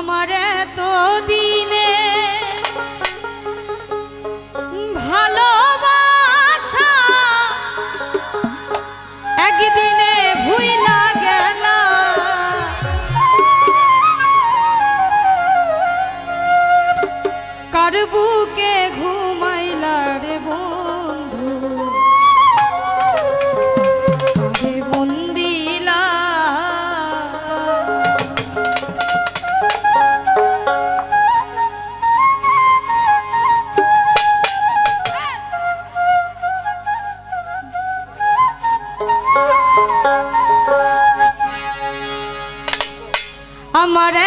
আমার তো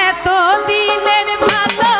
এত দিনের ভালোবাসা